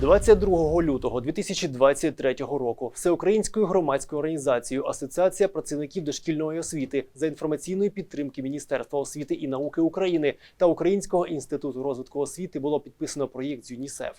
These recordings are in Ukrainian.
22 лютого 2023 року Всеукраїнською громадською організацією Асоціація працівників дошкільної освіти за інформаційної підтримки Міністерства освіти і науки України та Українського інституту розвитку освіти було підписано проєкт з ЮНІСЕФ.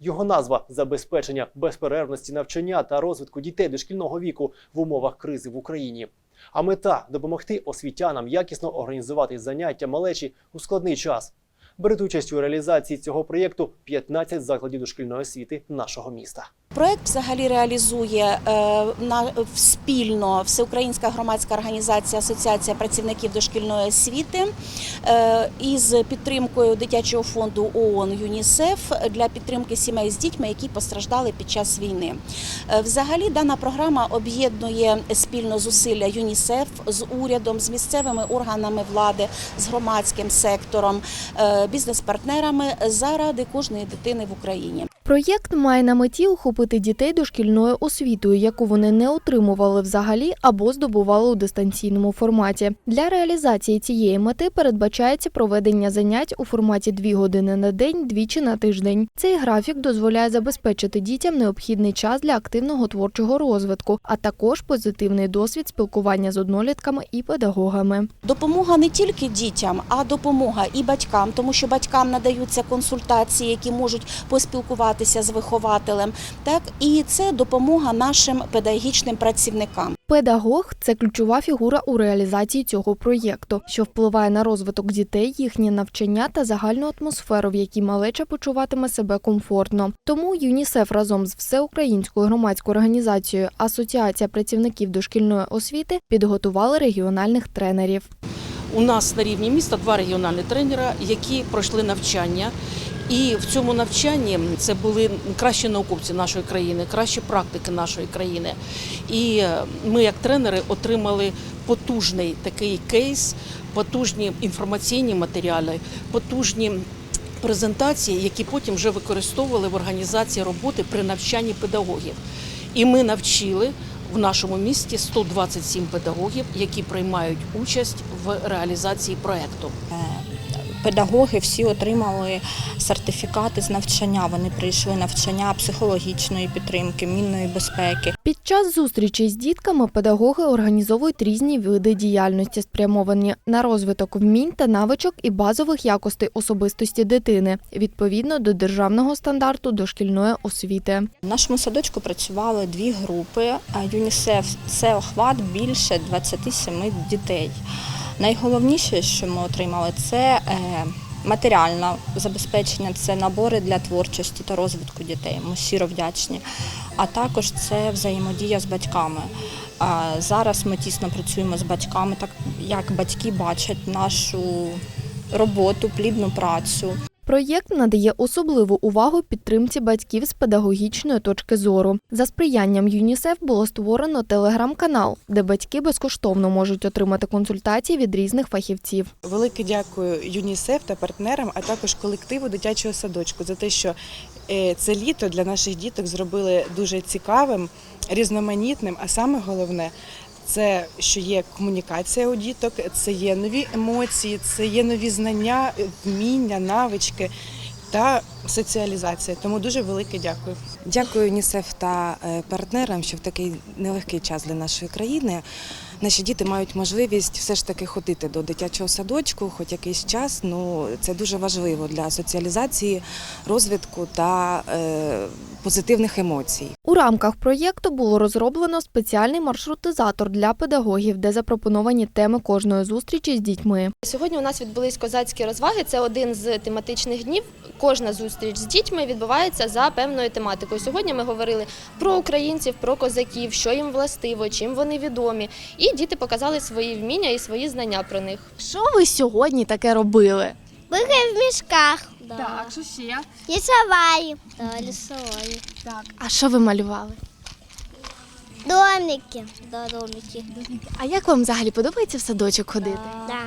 Його назва забезпечення безперервності навчання та розвитку дітей дошкільного віку в умовах кризи в Україні. А мета допомогти освітянам якісно організувати заняття малечі у складний час. Беруть участь у реалізації цього проєкту 15 закладів дошкільної освіти нашого міста. Проект взагалі реалізує е, на спільно Всеукраїнська громадська організація Асоціація працівників дошкільної освіти е, із підтримкою дитячого фонду ООН ЮНІСЕФ для підтримки сімей з дітьми, які постраждали під час війни. Е, Взагалі дана програма об'єднує спільно зусилля ЮНІСЕФ з урядом, з місцевими органами влади, з громадським сектором, бізнес-партнерами заради кожної дитини в Україні. Проєкт має на меті охопити дітей дошкільною освітою, яку вони не отримували взагалі або здобували у дистанційному форматі. Для реалізації цієї мети передбачається проведення занять у форматі 2 години на день, двічі на тиждень. Цей графік дозволяє забезпечити дітям необхідний час для активного творчого розвитку, а також позитивний досвід спілкування з однолітками і педагогами. Допомога не тільки дітям, а допомога і батькам, тому що батькам надаються консультації, які можуть поспілкуватися з вихователем. Так і це допомога нашим педагогічним працівникам. Педагог це ключова фігура у реалізації цього проєкту, що впливає на розвиток дітей, їхнє навчання та загальну атмосферу, в якій малеча почуватиме себе комфортно. Тому ЮНІСЕФ разом з всеукраїнською громадською організацією Асоціація працівників дошкільної освіти підготували регіональних тренерів. У нас на рівні міста два регіональні тренера, які пройшли навчання. І в цьому навчанні це були кращі науковці нашої країни, кращі практики нашої країни. І е, ми, як тренери, отримали потужний такий кейс, потужні інформаційні матеріали, потужні презентації, які потім вже використовували в організації роботи при навчанні педагогів. І ми навчили в нашому місті 127 педагогів, які приймають участь в реалізації проекту. Педагоги всі отримали сертифікати з навчання. Вони прийшли навчання психологічної підтримки, мінної безпеки. Під час зустрічей з дітками педагоги організовують різні види діяльності, спрямовані на розвиток вмінь та навичок і базових якостей особистості дитини відповідно до державного стандарту дошкільної освіти. В нашому садочку працювали дві групи. ЮНІСЕФ це охват більше 27 дітей. Найголовніше, що ми отримали, це е, матеріальне забезпечення, це набори для творчості та розвитку дітей. Ми щиро вдячні. А також це взаємодія з батьками. Зараз ми тісно працюємо з батьками, так як батьки бачать нашу роботу, плідну працю. Проєкт надає особливу увагу підтримці батьків з педагогічної точки зору. За сприянням ЮНІСЕФ було створено телеграм-канал, де батьки безкоштовно можуть отримати консультації від різних фахівців. Велике дякую ЮНІСЕФ та партнерам, а також колективу дитячого садочку за те, що е, це літо для наших діток зробили дуже цікавим, різноманітним. А саме головне, це що є комунікація у діток, це є нові емоції, це є нові знання, вміння, навички та соціалізація. Тому дуже велике дякую. Дякую ЮНІСЕФ та е, партнерам, що в такий нелегкий час для нашої країни наші діти мають можливість все ж таки ходити до дитячого садочку, хоч якийсь час. Ну це дуже важливо для соціалізації, розвитку та е, позитивних емоцій. У рамках проєкту було розроблено спеціальний маршрутизатор для педагогів, де запропоновані теми кожної зустрічі з дітьми. Сьогодні у нас відбулись козацькі розваги. Це один з тематичних днів. Кожна зустріч з дітьми відбувається за певною тематикою. Сьогодні ми говорили про українців, про козаків, що їм властиво, чим вони відомі. І діти показали свої вміння і свої знання про них. Що ви сьогодні таке робили? Бігає в мішках. Так, що ще? Лісової. Да, лісової. Так. А що ви малювали? Домики. Да, домики. А як вам взагалі подобається в садочок ходити? Да.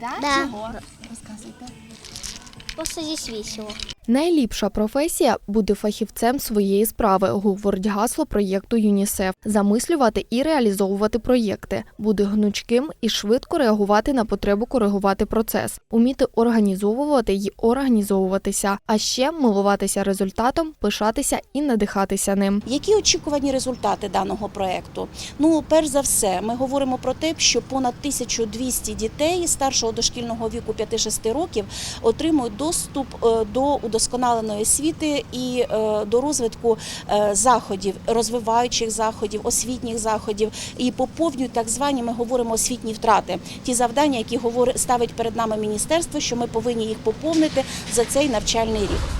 Да? Да. Чого? Розказуйте. Просто здесь весело. Найліпша професія бути фахівцем своєї справи, говорить гасло проєкту ЮНІСЕФ. Замислювати і реалізовувати проєкти, бути гнучким і швидко реагувати на потребу коригувати процес, уміти організовувати й організовуватися, а ще милуватися результатом, пишатися і надихатися ним. Які очікувані результати даного проекту? Ну, перш за все, ми говоримо про те, що понад 1200 дітей старшого дошкільного віку 5-6 років отримують доступ е, до удосконаленої освіти і е, до розвитку е, заходів, розвиваючих заходів, освітніх заходів і поповнюють так звані, ми говоримо освітні втрати. Ті завдання, які ставить перед нами міністерство, що ми повинні їх поповнити за цей навчальний рік.